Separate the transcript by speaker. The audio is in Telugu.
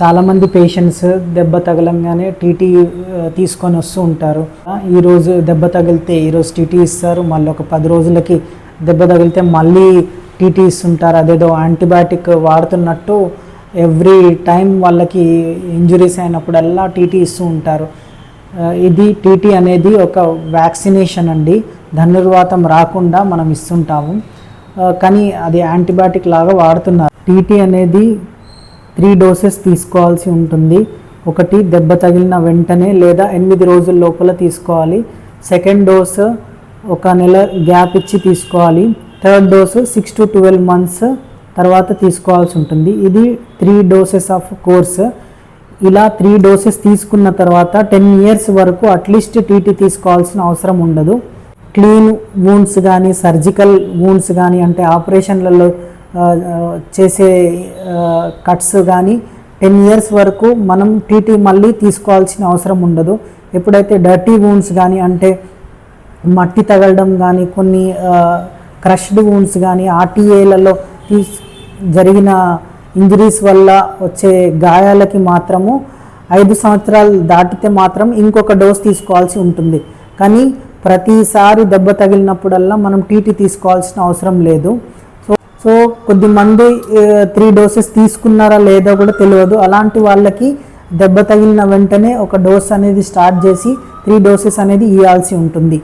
Speaker 1: చాలామంది పేషెంట్స్ దెబ్బ తగలంగానే టీటీ తీసుకొని వస్తూ ఉంటారు. ఈరోజు దెబ్బ తగిలితే ఈరోజు టీటీ ఇస్తారు మళ్ళీ ఒక పది రోజులకి దెబ్బ తగిలితే మళ్ళీ టీటీ ఇస్తుంటారు. అదేదో యాంటీబయాటిక్ వాడుతున్నట్టు ఎవ్రీ టైం వాళ్ళకి ఇంజురీస్ అయినప్పుడల్లా టీటీ ఇస్తూ ఉంటారు. ఇది టీటీ అనేది ఒక వ్యాక్సినేషన్ అండి. ధనుర్వాతం రాకుండా మనం ఇస్తుంటాము. కానీ అది యాంటీబయాటిక్ లాగా వాడుతున్నారు. టీటీ అనేది త్రీ డోసెస్ తీసుకోవాల్సి ఉంటుంది. ఒకటి దెబ్బ తగిలిన వెంటనే లేదా ఎనిమిది రోజుల లోపల తీసుకోవాలి. సెకండ్ డోస్ ఒక నెల గ్యాప్ ఇచ్చి తీసుకోవాలి. Third dose six to twelve months తర్వాత తీసుకోవాల్సి ఉంటుంది. ఇది త్రీ డోసెస్ ఆఫ్ కోర్స్. ఇలా త్రీ డోసెస్ తీసుకున్న తర్వాత టెన్ ఇయర్స్ వరకు అట్లీస్ట్ టీటీ తీసుకోవాల్సిన అవసరం ఉండదు. క్లీన్ వూన్స్ కానీ సర్జికల్ వూన్స్ కానీ అంటే ఆపరేషన్లలో చేసే కట్స్ కానీ టెన్ ఇయర్స్ వరకు మనం టీటీ మళ్ళీ తీసుకోవాల్సిన అవసరం ఉండదు. ఎప్పుడైతే డర్టీ వూన్స్ కానీ అంటే మట్టి తగలడం కానీ కొన్ని క్రష్డ్ వూన్స్ కానీ ఆర్టీఏలలో జరిగిన ఇంజరీస్ వల్ల వచ్చే గాయాలకి మాత్రము ఐదు సంవత్సరాలు దాటితే మాత్రం ఇంకొక డోస్ తీసుకోవాల్సి ఉంటుంది. కానీ ప్రతిసారి దెబ్బ తగిలినప్పుడల్లా మనం టీటీ తీసుకోవాల్సిన అవసరం లేదు. సో కొద్దిమంది త్రీ డోసెస్ తీసుకున్నారా లేదో కూడా తెలియదు. అలాంటి వాళ్ళకి దెబ్బ తగిలిన వెంటనే ఒక డోస్ అనేది స్టార్ట్ చేసి త్రీ డోసెస్ అనేది ఇవ్వాల్సి ఉంటుంది.